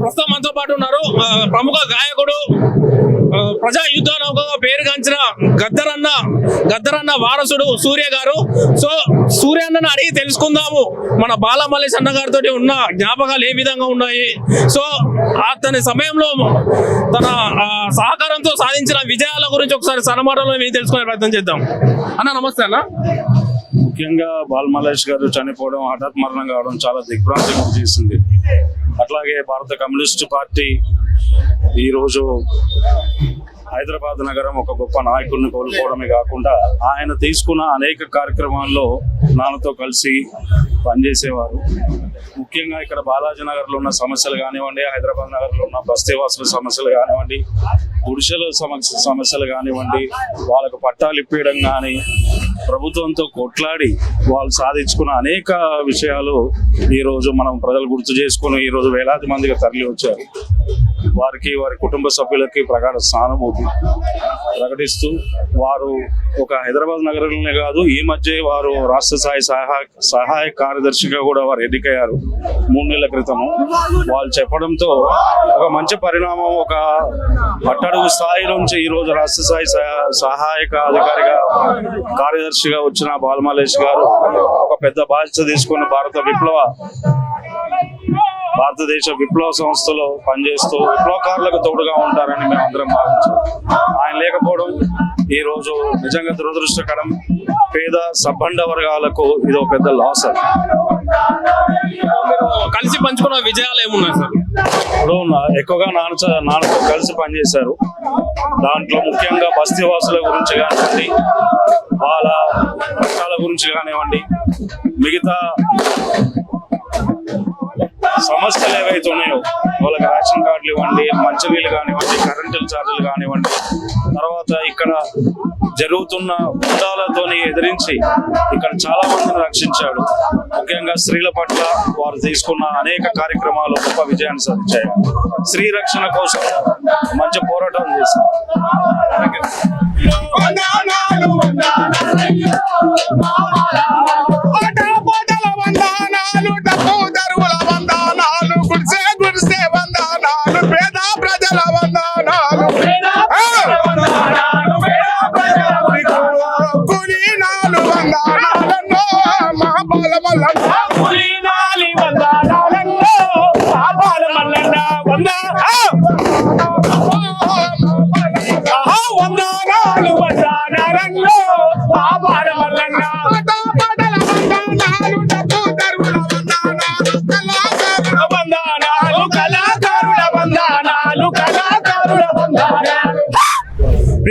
ప్రస్తుతం మనతో పాటు ఉన్నారు. ప్రముఖ గాయకుడు ప్రజా యుద్ధ నౌకగా పేరుగాంచిన గద్దరన్న గద్దరన్న వారసుడు సూర్య గారు. సో సూర్య అన్నను అడిగి తెలుసుకుందాము. మన బాలమల్లేష్ అన్న గారితో ఉన్న జ్ఞాపకాలు ఏ విధంగా ఉన్నాయి? సో అతని సమయంలో తన సహకారంతో సాధించిన విజయాల గురించి ఒకసారి సనమాటంలో మేము తెలుసుకునే ప్రయత్నం చేద్దాం. అన్న నమస్తే అన్న. ముఖ్యంగా బాల్ మలేష్ గారు చనిపోవడం హఠాత్ మరణం కావడం చాలా దిగ్భ్రాంతి చేసింది. అట్లాగే భారత కమ్యూనిస్ట్ పార్టీ ఈరోజు హైదరాబాద్ నగరం ఒక గొప్ప నాయకుడిని కోల్పోవడమే కాకుండా ఆయన తీసుకున్న అనేక కార్యక్రమాల్లో నాన్నతో కలిసి పనిచేసేవారు. ముఖ్యంగా ఇక్కడ బాలాజీ నగర్లో ఉన్న సమస్యలు కానివ్వండి హైదరాబాద్ నగర్లో ఉన్న బస్తీవాసుల సమస్యలు కానివ్వండి గుడిసెల సమస్య సమస్యలు కానివ్వండి వాళ్ళకు పట్టాలు ఇప్పించడం కానీ ప్రభుత్వంతో కొట్లాడి వాళ్ళు సాధించుకున్న అనేక విషయాలు ఈరోజు మనం ప్రజలు గుర్తు చేసుకుని ఈరోజు వేలాది మందిగా తరలి వచ్చారు వారికి వారి కుటుంబ సభ్యులకి ప్రగాఢ సానుభూతి. ప్రకటిస్తూ వారు ఒక హైదరాబాద్ నగరంలోనే కాదు ఈ మధ్య వారు రాష్ట్ర స్థాయి సహాయ సహాయ కార్యదర్శిగా కూడా వారు ఎన్నికయ్యారు. మూడు నెలల క్రితము. వాళ్ళు చెప్పడంతో ఒక మంచి పరిణామం ఒక అట్టడుగు స్థాయి నుంచి ఈ రోజు రాష్ట్ర స్థాయి సహాయక అధికారిగా కార్యదర్శిగా వచ్చిన బాలమలేష్ గారు ఒక పెద్ద బాధ్యత తీసుకున్న భారత విప్లవ భారతదేశ విప్లవ సంస్థలో పనిచేస్తూ విప్లవకారులకు తోడుగా ఉంటారని మేము అందరం భావించాం. ఆయన లేకపోవడం ఈ రోజు నిజంగా దురదృష్టకరం. పేద సబ్బండ వర్గాలకు ఇది ఒక పెద్ద లాస్ అది. కలిసి పంచుకున్న విజయాలు ఏమున్నాయి సార్? ఇప్పుడు ఎక్కువగా నాన్న నాన్నతో కలిసి పనిచేశారు. దాంట్లో ముఖ్యంగా బస్తీవాసుల గురించి కానివ్వండి వాళ్ళ కష్టాల గురించి కానివ్వండి మిగతా సమస్యలు ఏవైతే ఉన్నాయో వాళ్ళకి రేషన్ కార్డులు ఇవ్వండి మంచినీళ్ళు కానివ్వండి కరెంటు ఛార్జీలు కానివ్వండి తర్వాత ఇక్కడ జరుగుతున్న ఉండాలతోని ఎదిరించి ఇక్కడ చాలా మందిని రక్షించాడు. ముఖ్యంగా స్త్రీల పట్ల వారు తీసుకున్న అనేక కార్యక్రమాలు గొప్ప విజయాన్ని సాధించాయి. స్త్రీ రక్షణ కోసం మంచి పోరాటం చేశారు. వందనాలు వందనాలు.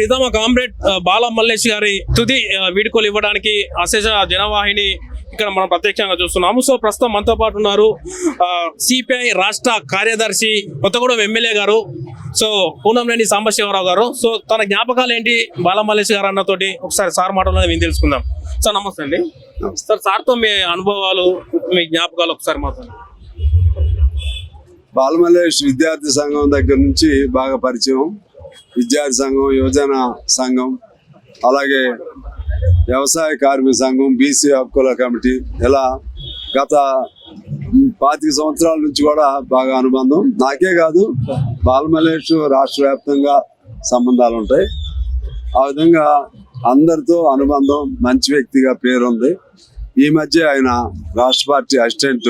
ప్రీతమ కామ్రేడ్ బాల మల్లేష్ గారి తుది వీడ్కోలు ఇవ్వడానికి అశేష జనవాహిని ఇక్కడ మనం ప్రత్యక్షంగా చూస్తున్నాము. సో ప్రస్తుతం మనతో పాటు ఉన్నారు సిపిఐ రాష్ట్ర కార్యదర్శి కొత్తగూడెం ఎమ్మెల్యే గారు సో పూనంనేని సాంబశివరావు గారు. సో తన జ్ఞాపకాలు ఏంటి బాల మల్లేష్ గారు అన్నతోటి? ఒకసారి సార్ మాటలో మేము తెలుసుకుందాం. సార్ నమస్తే అండి. సార్ సార్తో మీ అనుభవాలు మీ జ్ఞాపకాలు ఒకసారి మాతో బాలమల్లేష్ విద్యార్థి సంఘం దగ్గర నుంచి బాగా పరిచయం. విద్యార్థి సంఘం యువజన సంఘం అలాగే వ్యవసాయ కార్మిక సంఘం బీసీ హక్కుల కమిటీ ఇలా గత పాతిక సంవత్సరాల నుంచి కూడా బాగా అనుబంధం. నాకే కాదు బాలమలేష్ రాష్ట్ర వ్యాప్తంగా సంబంధాలు ఉంటాయి. ఆ విధంగా అందరితో అనుబంధం మంచి వ్యక్తిగా పేరుంది ఈ మధ్య ఆయన రాష్ట్ర పార్టీ అసిస్టెంట్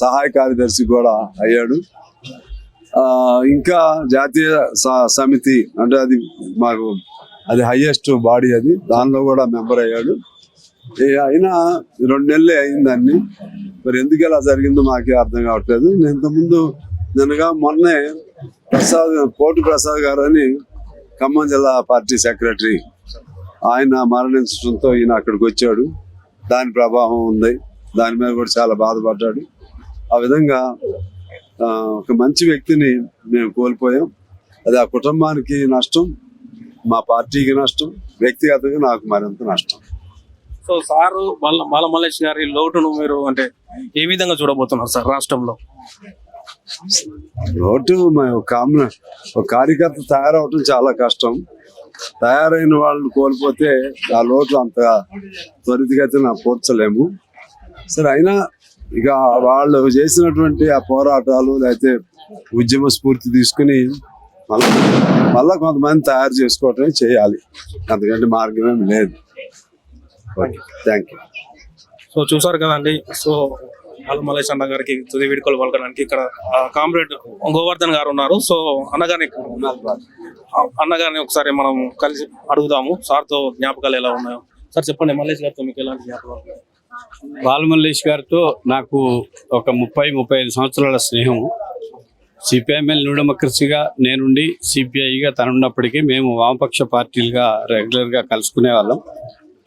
సహాయ కార్యదర్శి కూడా అయ్యాడు. ఇంకా జాతీయ స- సమితి అంటే అది మాకు అది హైయెస్ట్ బాడీ అది. దానిలో కూడా మెంబర్ అయ్యాడు. అయినా రెండు నెలలే అయిందాన్ని మరి ఎందుకు ఇలా జరిగిందో మాకే అర్థం కావట్లేదు. నేను ఇంతకుముందు నిన్నగా మొన్నే ప్రసాద్ పోటు ప్రసాద్ గారు అని ఖమ్మం జిల్లా పార్టీ సెక్రటరీ ఆయన మరణించడంతో ఈయన అక్కడికి వచ్చాడు. దాని ప్రభావం ఉంది. దాని మీద కూడా చాలా బాధపడ్డాడు. ఆ విధంగా ఒక మంచి వ్యక్తిని మేము కోల్పోయాం. అది ఆ కుటుంబానికి నష్టం మా పార్టీకి నష్టం వ్యక్తిగతంగా నాకు మరింత నష్టం. సో సారు బాల బాల మల్లేష్ గారి లోటును మీరు అంటే ఏ విధంగా చూడబోతున్నారు సార్ రాష్ట్రంలో? లోటు కామ్న ఒక కార్యకర్త తయారవటం చాలా కష్టం. తయారైన వాళ్ళు కోల్పోతే ఆ లోటు అంత త్వరితగతిన పూడ్చలేము. సరే అయినా ఇక వాళ్ళు చేసినటువంటి ఆ పోరాటాలు లేకపోతే ఉద్యమ స్ఫూర్తి తీసుకుని మళ్ళీ మళ్ళీ కొంతమంది తయారు చేసుకోవటమే చేయాలి. అంతకంటే మార్గం ఏమి లేదు. Okay thank you. సో చూసారు కదండి సో మల్లేష్ అన్న గారికి తుది వీడుకోలు పలకడానికి ఇక్కడ కామ్రేడ్ గోవర్ధన్ గారు ఉన్నారు. సో అన్నగారిని అన్నగారిని ఒకసారి మనం కలిసి అడుగుదాము. సార్తో జ్ఞాపకాలు ఎలా ఉన్నాయో. సార్ చెప్పండి మలేష్ గారితో మీకు ఎలాంటి జ్ఞాపకాలు? బాలమల్లేష్ గారితో నాకు ఒక ముప్పై ముప్పై ఐదు సంవత్సరాల స్నేహం సిపిఐఎంఎల్ న్యూడెమోక్రసీగా నేనుండి సిపిఐగా తనున్నప్పటికీ మేము వామపక్ష పార్టీలుగా రెగ్యులర్గా కలుసుకునే వాళ్ళం.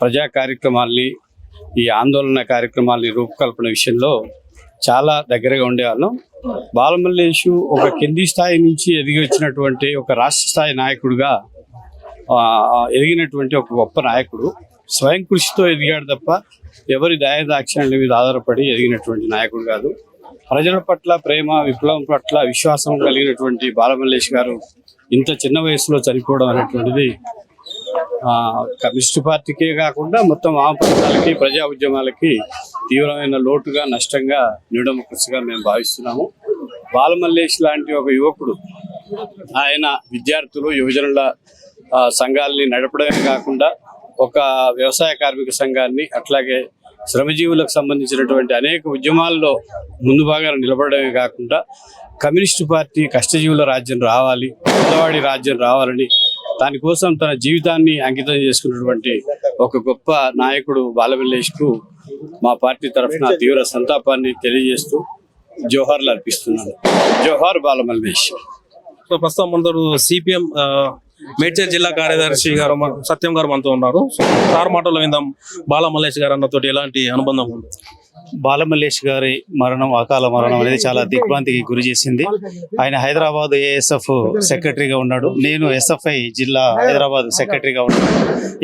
ప్రజా కార్యక్రమాల్ని ఈ ఆందోళన కార్యక్రమాల్ని రూపకల్పన విషయంలో చాలా దగ్గరగా ఉండేవాళ్ళం. బాలమల్లేషు ఒక కింది స్థాయి నుంచి ఎదిగి వచ్చినటువంటి ఒక రాష్ట్ర స్థాయి నాయకుడిగా ఎదిగినటువంటి ఒక గొప్ప నాయకుడు. స్వయం కృషితో ఎదిగాడు తప్ప ఎవరి దయాదాక్షిణ్యాల మీద ఆధారపడి ఎదిగినటువంటి నాయకుడు కాదు. ప్రజల పట్ల ప్రేమ విప్లవం పట్ల విశ్వాసం కలిగినటువంటి బాలమల్లేష్ గారు ఇంత చిన్న వయసులో చనిపోవడం అనేటువంటిది ఆ, కమ్యూనిస్టు పార్టీకే కాకుండా మొత్తం వామపక్షాలకి ప్రజా ఉద్యమాలకి తీవ్రమైన లోటుగా నష్టంగా న్యూడెమోక్రసీగా మేము భావిస్తున్నాము. బాలమల్లేష్ లాంటి ఒక యువకుడు ఆయన విద్యార్థులు యువజనుల సంఘాలని నడపడమే కాకుండా ఒక వ్యవసాయ కార్మిక సంఘాన్ని అట్లాగే శ్రమజీవులకు సంబంధించినటువంటి అనేక ఉద్యమాల్లో ముందు భాగాన నిలబడమే కాకుండా కమ్యూనిస్టు పార్టీ కష్టజీవుల రాజ్యం రావాలి పేదవాడి రాజ్యం రావాలని దానికోసం తన జీవితాన్ని అంకితం చేసుకున్నటువంటి ఒక గొప్ప నాయకుడు బాలమల్లేష్కు మా పార్టీ తరఫున తీవ్ర సంతాపాన్ని తెలియజేస్తూ జోహార్లు అర్పిస్తున్నాను. జోహార్ బాలమల్లేష్. సో ప్రస్తుతం మనతో సిపిఎం మేడ్చల్ జిల్లా కార్యదర్శి గారు సత్యం గారు మనతో ఉన్నారు. సార్ మాటలు విందాం. బాల మల్లేష్ గారు అన్నతోటి ఎలాంటి అనుబంధం ఉంది? బాలమల్లేష్ గారి మరణం అకాల మరణం అనేది చాలా దిగ్భ్రాంతికి గురి చేసింది. ఆయన హైదరాబాద్ ఏఎస్ఎఫ్ సెక్రటరీగా ఉన్నాడు. నేను ఎస్ఎఫ్ఐ జిల్లా హైదరాబాద్ సెక్రటరీగా ఉన్నాను.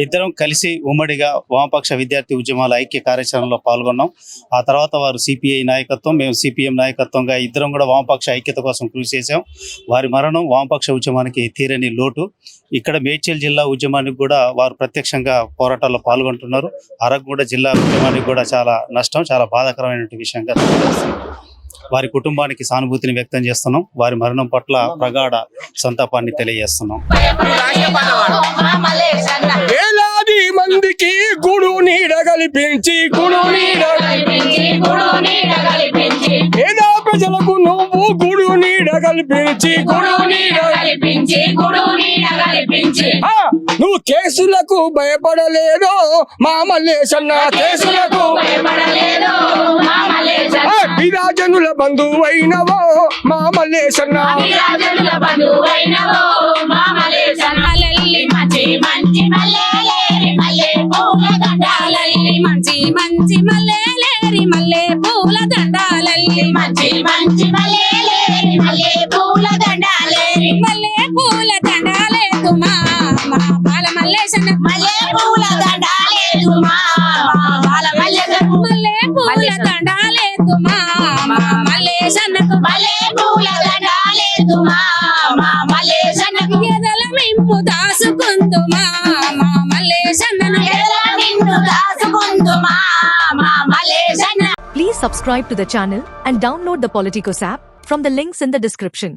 ఇద్దరం కలిసి ఉమ్మడిగా వామపక్ష విద్యార్థి ఉద్యమాల ఐక్య కార్యాచరణలో పాల్గొన్నాం. ఆ తర్వాత వారు సిపిఐ నాయకత్వం మేము సిపిఎం నాయకత్వంగా ఇద్దరం కూడా వామపక్ష ఐక్యత కోసం కృషి చేశాం. వారి మరణం వామపక్ష ఉద్యమానికి తీరని లోటు. ఇక్కడ మేడ్చల్ జిల్లా ఉద్యమానికి కూడా వారు ప్రత్యక్షంగా పోరాటాల్లో పాల్గొంటున్నారు. అరగూడ జిల్లా ఉద్యమానికి కూడా చాలా నష్టం చాలా బాధాకరమైన విషయంగా వారి కుటుంబానికి సానుభూతిని వ్యక్తం చేస్తున్నాం. వారి మరణం పట్ల ప్రగాఢ సంతాపాన్ని తెలియజేస్తున్నాం. వేలాది మందికి గుడు నీడ కల్పించి గుడు నీడ పేద ప్రజలకు నువ్వు గుడు నీడ కల్పించి గుడు నీడ నువ్వు కేసులకు భయపడలేదో మామల్లేశన్న కేసులకు భయపడలేదు బంధువైనవో మా మల్లేశన్న మల్లెల్లి మంచి మంచి మల్లెలేరి మల్లె పూల దండాలల్లి మంచి మంచి మల్లెలేరి మల్లె పూల దండాలల్లి మంచి మంచి మల్లెలేరి మల్లె పూల దండాలేరి మల్లె పూల దండాలేదు మా మా బాల మల్లేశన్న. పూల ఎదల మిమ్ము దాసుకుందుమా ఎదల దాసుకుందుమా Please subscribe to the channel and download the Politicos app from the links in the description.